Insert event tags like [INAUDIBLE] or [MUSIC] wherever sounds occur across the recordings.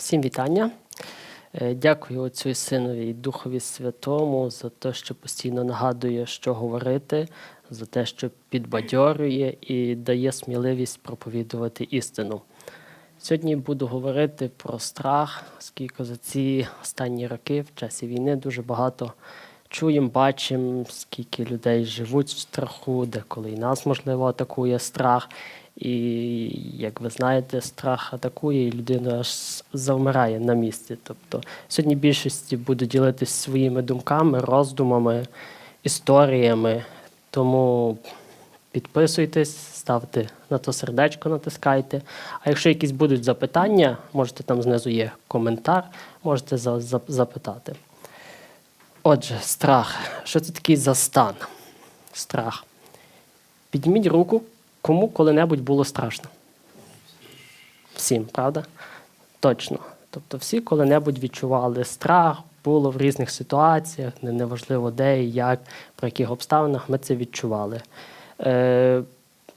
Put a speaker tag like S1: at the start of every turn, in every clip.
S1: Всім вітання. Е, Дякую Отцю і Синові і Духові Святому за те, що постійно нагадує, що говорити, за те, що підбадьорює і дає сміливість проповідувати істину. Сьогодні буду говорити про страх, оскільки за ці останні роки в часі війни дуже багато чуємо, бачимо, скільки людей живуть в страху, деколи і нас, можливо, атакує страх. І, як ви знаєте, страх атакує, і людина аж завмирає на місці. Тобто сьогодні більшості буду ділитися своїми думками, роздумами, історіями. Тому підписуйтесь, ставте на то сердечко, натискайте. А якщо якісь будуть запитання, можете там знизу є коментар, можете за- за- запитати. Отже, страх. Що це такий за стан? Страх. Підніміть руку, кому коли-небудь було страшно. Всім, правда? Точно. Тобто всі коли-небудь відчували страх, було в різних ситуаціях, неважливо де і як, при яких обставинах ми це відчували. Е,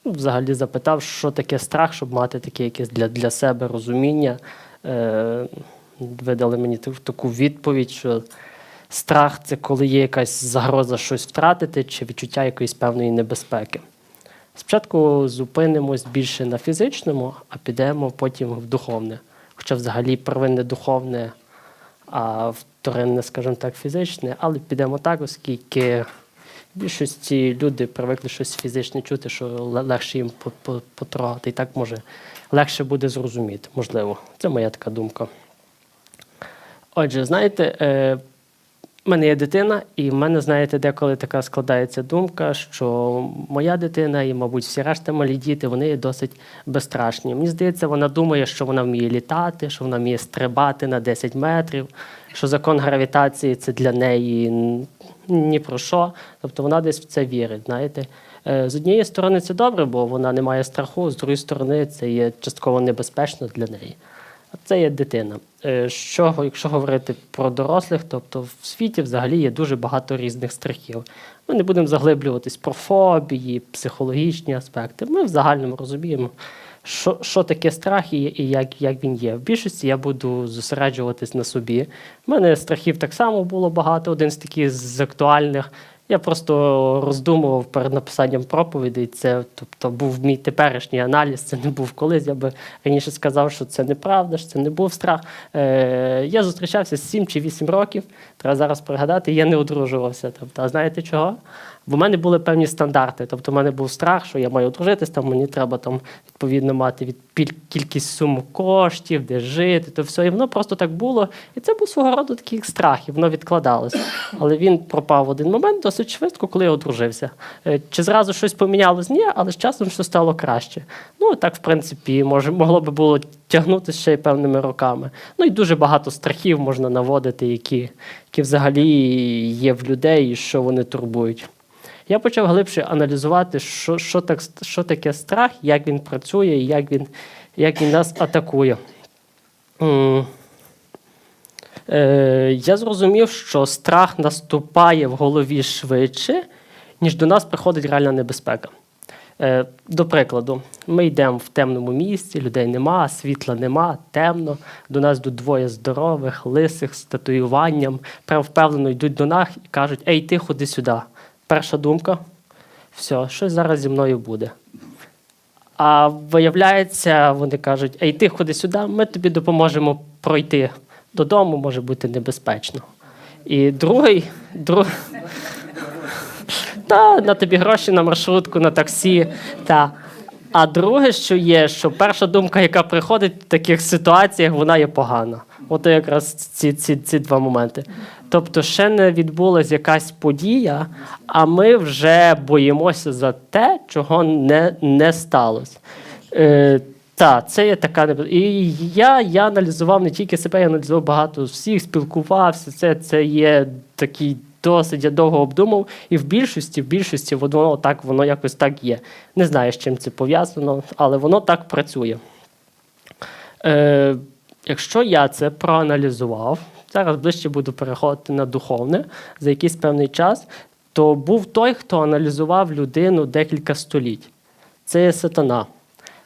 S1: ну, взагалі запитав, що таке страх, щоб мати таке якесь для, для себе розуміння. Е, ви мені таку відповідь, що страх це коли є якась загроза щось втратити чи відчуття якоїсь певної небезпеки. Спочатку зупинимось більше на фізичному, а підемо потім в духовне. Хоча взагалі первинне духовне, а вторинне, скажімо так, фізичне, але підемо так, оскільки в більшості люди привикли щось фізичне чути, що легше їм по- по- потрогати. І так може легше буде зрозуміти, можливо. Це моя така думка. Отже, знаєте, в мене є дитина, і в мене, знаєте, деколи така складається думка, що моя дитина і, мабуть, всі решта малі діти, вони є досить безстрашні. Мені здається, вона думає, що вона вміє літати, що вона вміє стрибати на 10 метрів, що закон гравітації це для неї ні про що. Тобто вона десь в це вірить. Знаєте. Е, З однієї сторони, це добре, бо вона не має страху, з другої сторони, це є частково небезпечно для неї. А Це є дитина. Е, Що, якщо говорити про дорослих, тобто в світі взагалі є дуже багато різних страхів. Ми не будемо заглиблюватись про фобії, психологічні аспекти. Ми в загальному розуміємо, що, що таке страх і, і як, як він є. В більшості я буду зосереджуватись на собі. У мене страхів так само було багато. Один з таких з актуальних. Я просто роздумував перед написанням проповідей. Це тобто був мій теперішній аналіз. Це не був колись. Я би раніше сказав, що це неправда, що це не був страх. Е, я зустрічався з 7 чи 8 років. Треба зараз пригадати, я не одружувався. Тобто, а знаєте чого? Бо в мене були певні стандарти. Тобто, в мене був страх, що я маю одружитись, там мені треба там відповідно мати від кількість сум коштів, де жити, то все. І воно просто так було. І це був свого роду такий страх, і воно відкладалося. Але він пропав в один момент досить швидко, коли я одружився. Е, Чи зразу щось помінялось? Ні, але з часом все стало краще. Ну так, в принципі, може, могло би було тягнутися ще й певними роками. Ну і дуже багато страхів можна наводити, які, які взагалі є в людей і що вони турбують. Я почав глибше аналізувати, що, що, так, що таке страх, як він працює як він, як він нас атакує. Е, я зрозумів, що страх наступає в голові швидше, ніж до нас приходить реальна небезпека. Е, До прикладу, ми йдемо в темному місці, людей нема, світла нема, темно. До нас йдуть двоє здорових, лисих з татуюванням, прям впевнено йдуть до нас і кажуть: Ей, ти ходи сюди. Перша думка: все, щось зараз зі мною буде. А виявляється, вони кажуть: Ей, ти ходи сюди, ми тобі допоможемо пройти додому, може бути небезпечно. І другий, друг... [LAUGHS] та на тобі гроші на маршрутку, на таксі. Та. А друге, що є, що перша думка, яка приходить в таких ситуаціях, вона є погана. От якраз ці, ці, ці два моменти. Тобто, ще не відбулася якась подія, а ми вже боїмося за те, чого не, не сталося. Е, так, це є така І я, я аналізував не тільки себе, я аналізував багато всіх, спілкувався. Це, це є такий досить, я довго обдумав. І в більшості, в більшості воно так, воно якось так є. Не знаю, з чим це пов'язано, але воно так працює. Е, якщо я це проаналізував, зараз ближче буду переходити на духовне за якийсь певний час, то був той, хто аналізував людину декілька століть. Це сатана.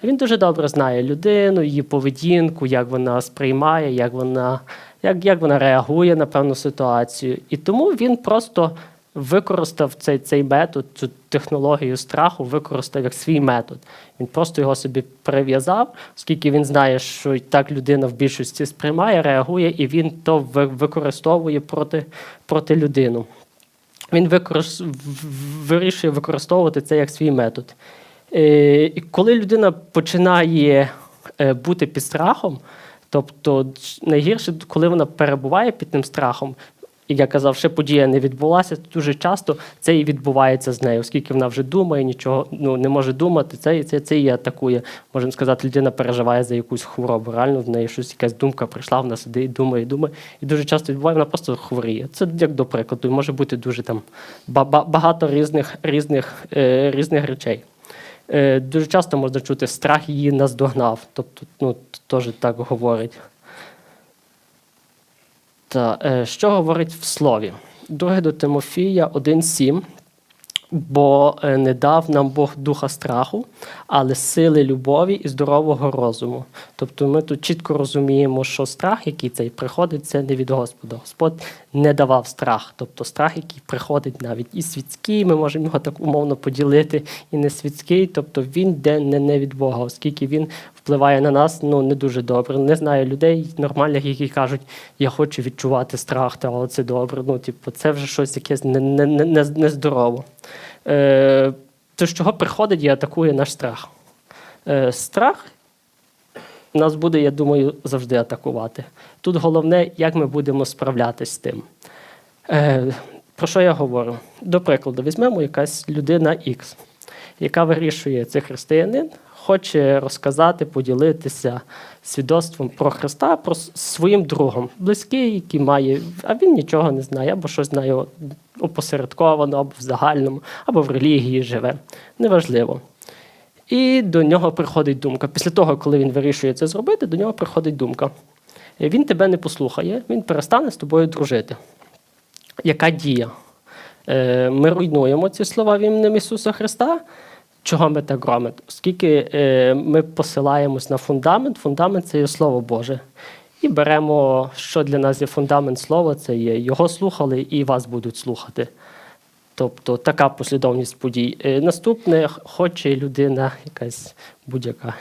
S1: Він дуже добре знає людину, її поведінку, як вона сприймає, як вона, як, як вона реагує на певну ситуацію. І тому він просто використав цей, цей метод, цю технологію страху, використав як свій метод. Він просто його собі прив'язав, оскільки він знає, що так людина в більшості сприймає, реагує, і він то використовує проти, проти людину. Він викорис... в- вирішує використовувати це як свій метод. Е, коли людина починає е, бути під страхом, тобто найгірше, коли вона перебуває під тим страхом, і я казав, ще подія не відбулася, дуже часто це і відбувається з нею, оскільки вона вже думає, нічого ну, не може думати, це, і- це, це її атакує. Можемо сказати, людина переживає за якусь хворобу. Реально в неї щось, якась думка прийшла, вона сидить, думає, думає. І дуже часто відбуває, вона просто хворіє. Це як до прикладу, може бути дуже там ба- ба- багато різних, різних, е, різних речей. Е, дуже часто можна чути, страх її наздогнав. Тобто, ну, теж так говорить. Та, е, що говорить в слові? Друге до Тимофія 1,7. Бо е, не дав нам Бог духа страху, але сили любові і здорового розуму. Тобто ми тут чітко розуміємо, що страх, який цей приходить, це не від Господа. Господь не давав страх. Тобто страх, який приходить навіть і світський, ми можемо його так умовно поділити, і не світський, тобто він не, не від Бога, оскільки він впливає на нас ну, не дуже добре. Не знаю людей нормальних, які кажуть, я хочу відчувати страх, та це добре. Ну, типу, це вже щось якесь не, не, не, не. Е, то з чого приходить і атакує наш страх? Е, страх нас буде, я думаю, завжди атакувати. Тут головне, як ми будемо справлятися з тим. Е, про що я говорю? До прикладу, візьмемо якась людина X, яка вирішує, це християнин, хоче розказати, поділитися свідоцтвом про Христа, про своїм другом, близький, який має, а він нічого не знає, або щось знає опосередковано, або в загальному, або в релігії живе. Неважливо. І до нього приходить думка. Після того, коли він вирішує це зробити, до нього приходить думка. Він тебе не послухає, він перестане з тобою дружити. Яка дія? Е, Ми руйнуємо ці слова в ім'ям Ісуса Христа. Чого ми так робимо? Оскільки е, ми посилаємось на фундамент, фундамент це є Слово Боже. І беремо, що для нас є фундамент слова, це є його слухали і вас будуть слухати. Тобто така послідовність подій. Е, Наступне хоче людина, якась будь-яка,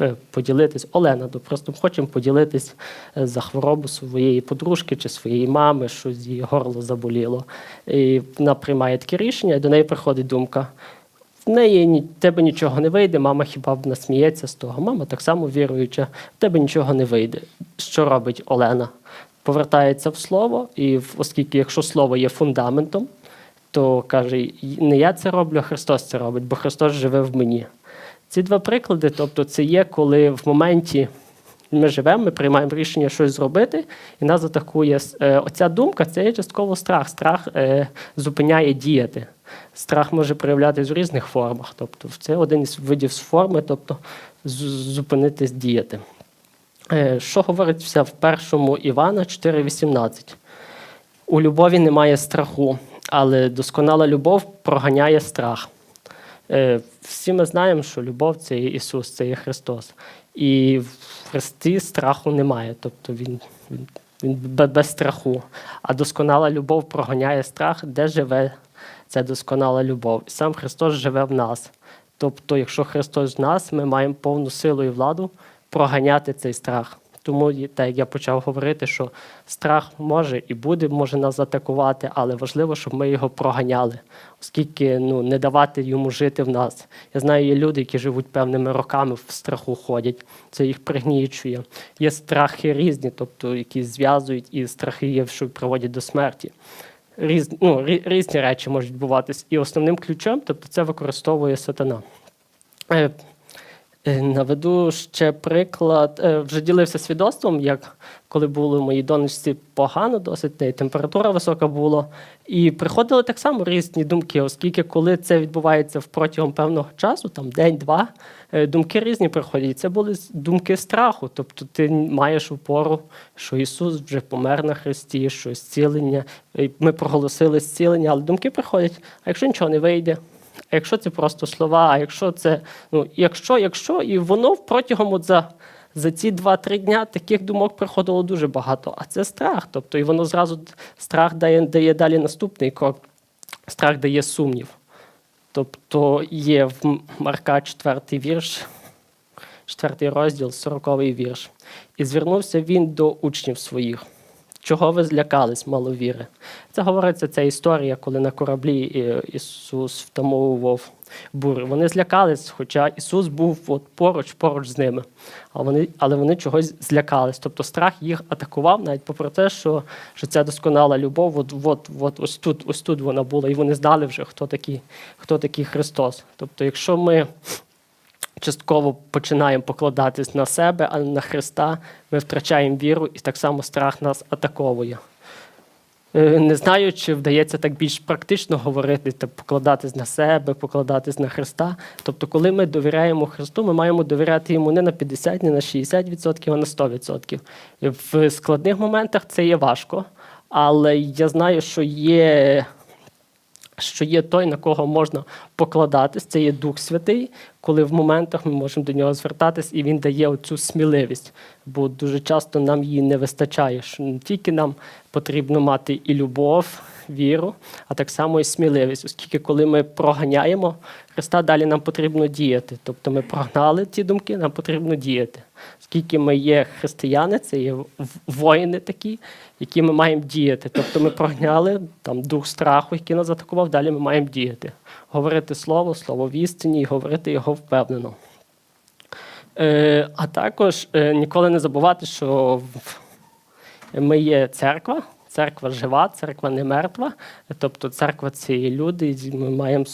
S1: е, поділитись. Олена, то просто хочемо поділитись е, за хворобу своєї подружки чи своєї мами, що з її горло заболіло. І вона приймає таке рішення, і до неї приходить думка. В неї тебе нічого не вийде, мама хіба б насміється з того. Мама так само віруюча, в тебе нічого не вийде. Що робить Олена? Повертається в слово, і оскільки якщо слово є фундаментом, то каже, не я це роблю, а Христос це робить, бо Христос живе в мені. Ці два приклади, тобто, це є, коли в моменті ми живемо, ми приймаємо рішення щось зробити, і нас атакує е, оця думка, це є частково страх. Страх е, зупиняє діяти. Страх може проявлятися в різних формах. Тобто, це один із видів форми, тобто зупинитись діяти. Е, Що говориться в першому Івана 4,18? У любові немає страху, але досконала любов проганяє страх. Всі ми знаємо, що любов це є Ісус, це є Христос. І в Христі страху немає, тобто Він, він, він без страху. А досконала любов проганяє страх, де живе ця досконала любов. І сам Христос живе в нас. Тобто, якщо Христос в нас, ми маємо повну силу і владу проганяти цей страх. Тому, так як я почав говорити, що страх може і буде, може нас атакувати, але важливо, щоб ми його проганяли, оскільки ну, не давати йому жити в нас. Я знаю, є люди, які живуть певними роками в страху ходять, це їх пригнічує. Є страхи різні, тобто які зв'язують, і страхи є, що приводять до смерті. Різ, ну, різні речі можуть відбуватись. І основним ключом, тобто це використовує сатана. Е, Наведу ще приклад. Е, Вже ділився свідоцтвом, як коли було моїй донечці погано, досить і температура висока була. І приходили так само різні думки, оскільки коли це відбувається протягом певного часу, там день-два, е, думки різні приходять. Це були думки страху. Тобто ти маєш опору, що Ісус вже помер на Христі, що зцілення. Ми проголосили зцілення, але думки приходять. А якщо нічого не вийде, А якщо це просто слова, а якщо це, ну, якщо, якщо, і воно протягом от за, за ці 2-3 дня таких думок приходило дуже багато. А це страх. Тобто, і воно зразу страх дає, дає далі наступний крок. Страх дає сумнів. Тобто є в Марка 4 вірш, 4 розділ, 40 вірш. І звернувся він до учнів своїх. Чого ви злякались, маловіри? Це говориться ця історія, коли на кораблі е, Ісус втамовував бурю. Вони злякались, хоча Ісус був от поруч, поруч з ними. А вони, але вони чогось злякались. Тобто страх їх атакував, навіть попри те, що, що ця досконала любов, от, от, от, ось тут, ось тут вона була, і вони знали вже, хто такий, хто такий Христос. Тобто, якщо ми частково починаємо покладатись на себе, а не на Христа, ми втрачаємо віру, і так само страх нас атаковує. Е, Не знаю, чи вдається так більш практично говорити, та покладатись на себе, покладатись на Христа. Тобто, коли ми довіряємо Христу, ми маємо довіряти йому не на 50, не на 60%, а на 100%. І В складних моментах це є важко, але я знаю, що є що є той, на кого можна покладатись, це є Дух Святий, коли в моментах ми можемо до нього звертатись, і він дає оцю сміливість. Бо дуже часто нам її не вистачає. Що не тільки нам потрібно мати і любов, віру, а так само і сміливість. Оскільки, коли ми проганяємо Христа, далі нам потрібно діяти. Тобто ми прогнали ті думки, нам потрібно діяти. Оскільки ми є християни, це є воїни такі, які ми маємо діяти. Тобто ми прогняли там дух страху, який нас атакував, далі ми маємо діяти. Говорити слово, слово в істині і говорити його впевнено. Е, а також е, ніколи не забувати, що ми є церква, церква жива, церква не мертва. Тобто церква це є люди, ми маємо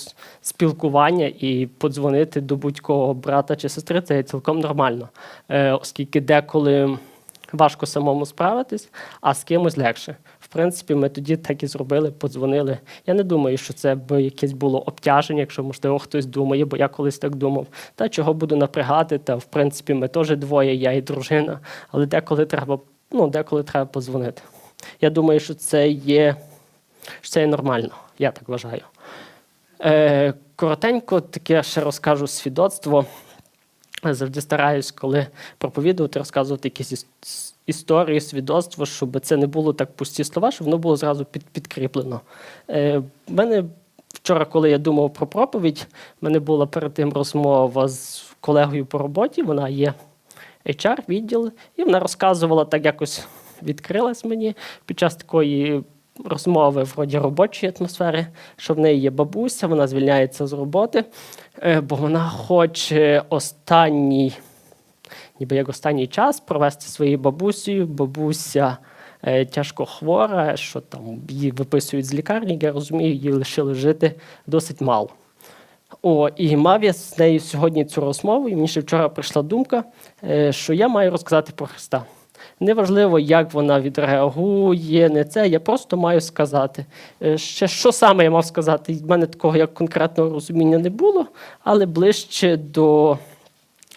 S1: спілкування і подзвонити до будь-кого брата чи сестри, це є цілком нормально. Е, оскільки деколи важко самому справитись, а з кимось легше. Принципі, ми тоді так і зробили, подзвонили. Я не думаю, що це би якесь було обтяження, якщо можливо хтось думає, бо я колись так думав. Та чого буду напрягати, та в принципі ми теж двоє, я і дружина. Але деколи треба, ну, деколи треба подзвонити. Я думаю, що це є, що це є нормально, я так вважаю. Е, коротенько таке ще розкажу свідоцтво. Завжди стараюсь, коли проповідувати, розказувати якісь іс- історії, свідоцтво, щоб це не було так пусті слова, щоб воно було зразу під, підкріплено. Е, мене вчора, коли я думав про проповідь, в мене була перед тим розмова з колегою по роботі. Вона є HR відділ, і вона розказувала так якось відкрилась мені під час такої розмови вроді робочої атмосфери, що в неї є бабуся, вона звільняється з роботи, е, бо вона хоче останній, ніби як останній час провести своєю бабусею. Бабуся е, тяжко хвора, що там її виписують з лікарні, я розумію, її лишили жити досить мало. О, і мав я з нею сьогодні цю розмову, і мені ще вчора прийшла думка, е, що я маю розказати про Христа. Неважливо, як вона відреагує, не це. Я просто маю сказати. Е, Ще що саме я мав сказати? В мене такого як конкретного розуміння не було, але ближче до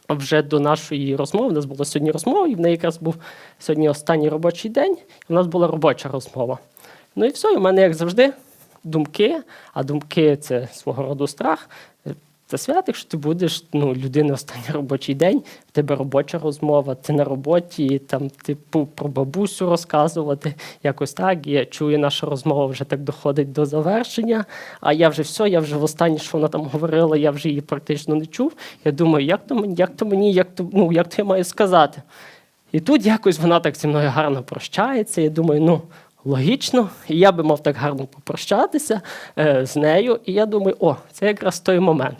S1: вже до нашої розмови. У нас була сьогодні розмова, і в неї якраз був сьогодні останній робочий день, в нас була робоча розмова. Ну і все, і в мене, як завжди, думки, а думки це свого роду страх. Це свят, якщо ти будеш ну, людина останній робочий день, в тебе робоча розмова, ти на роботі, там типу про бабусю розказувати, якось так. Я чую, наша розмова вже так доходить до завершення. А я вже все, я вже в останнє, що вона там говорила, я вже її практично не чув. Я думаю, як то мені, як то мені, як то, ну, як то я маю сказати? І тут якось вона так зі мною гарно прощається. Я думаю, ну. Логічно, і я би мав так гарно попрощатися е, з нею. І я думаю, о, це якраз той момент.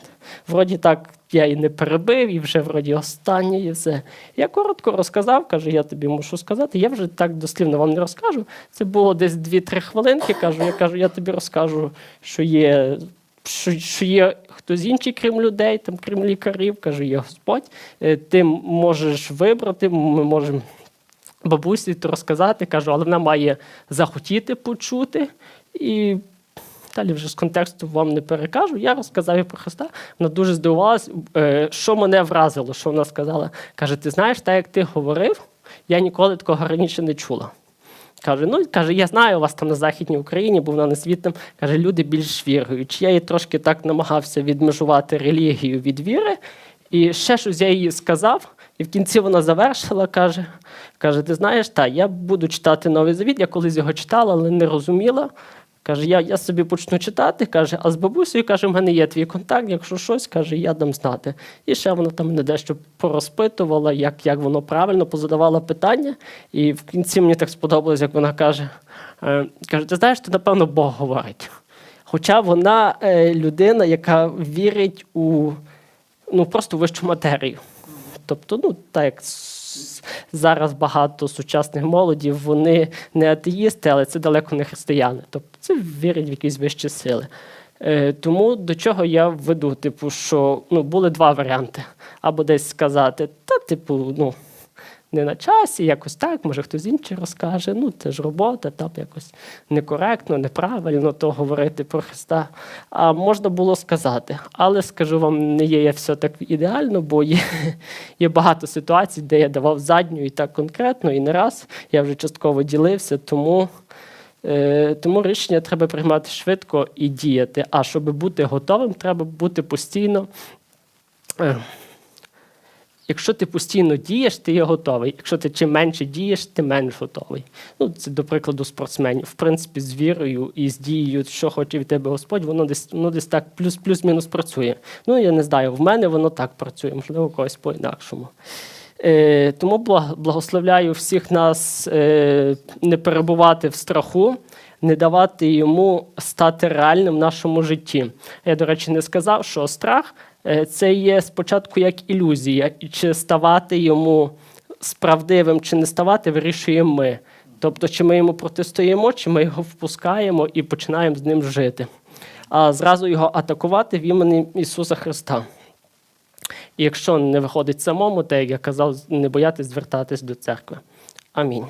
S1: Вроді так я і не перебив, і вже вроді останнє, і все. Я коротко розказав, кажу, я тобі мушу сказати. Я вже так дослівно вам не розкажу. Це було десь 2-3 хвилинки. Кажу, я кажу, я тобі розкажу, що є. Що, що є хтось інший, крім людей, там, крім лікарів, кажу, є Господь. Е, Ти можеш вибрати, ми можемо бабусі розказати, кажу, але вона має захотіти почути. І далі вже з контексту вам не перекажу. Я розказав їй про Христа. Вона дуже здивувалась, е, що мене вразило, що вона сказала. Каже: ти знаєш, так як ти говорив, я ніколи такого раніше не чула. Каже, ну каже, я знаю, у вас там на Західній Україні був на несвітним. Каже, люди більш віруючі. Я їй трошки так намагався відмежувати релігію від віри. І ще щось я їй сказав, в кінці вона завершила, каже: каже: Ти знаєш, та я буду читати новий завіт. Я колись його читала, але не розуміла. Каже, я, я собі почну читати, каже, а з бабусею каже, в мене є твій контакт, якщо щось, каже, я дам знати. І ще вона там мене дещо порозпитувала, як, як воно правильно, позадавала питання. І в кінці мені так сподобалось, як вона каже: е, каже, ти знаєш, то напевно Бог говорить. Хоча вона е, людина, яка вірить у ну, просто вищу матерію. Тобто, ну, так як зараз багато сучасних молодів, вони не атеїсти, але це далеко не християни. Тобто це вірять в якісь вищі сили. Е, тому до чого я веду, типу, що ну, були два варіанти. Або десь сказати, та, типу, ну, не на часі, якось так, може хтось інший розкаже. Ну, це ж робота, там якось некоректно, неправильно то говорити про Христа. А можна було сказати. Але скажу вам, не є я все так ідеально, бо є, [LAUGHS] є багато ситуацій, де я давав задню і так конкретно, і не раз. Я вже частково ділився, тому. Е, Тому рішення треба приймати швидко і діяти. А щоб бути готовим, треба бути постійно. Якщо ти постійно дієш, ти є готовий. Якщо ти чим менше дієш, ти менш готовий. Ну, це до прикладу спортсменів. В принципі, з вірою і з дією, що хоче від тебе Господь, воно десь, воно десь так плюс, плюс-мінус працює. Ну, я не знаю, в мене воно так працює, можливо, когось по-інакшому. Е, тому благ- благословляю всіх нас е, не перебувати в страху, не давати йому стати реальним в нашому житті. Я, до речі, не сказав, що страх е, це є спочатку як ілюзія, і чи ставати йому справдивим, чи не ставати, вирішуємо ми. Тобто, чи ми йому протистоїмо, чи ми його впускаємо і починаємо з ним жити. А зразу його атакувати в імені Ісуса Христа. І якщо не виходить самому, то як я казав, не боятись звертатись до церкви. Амінь.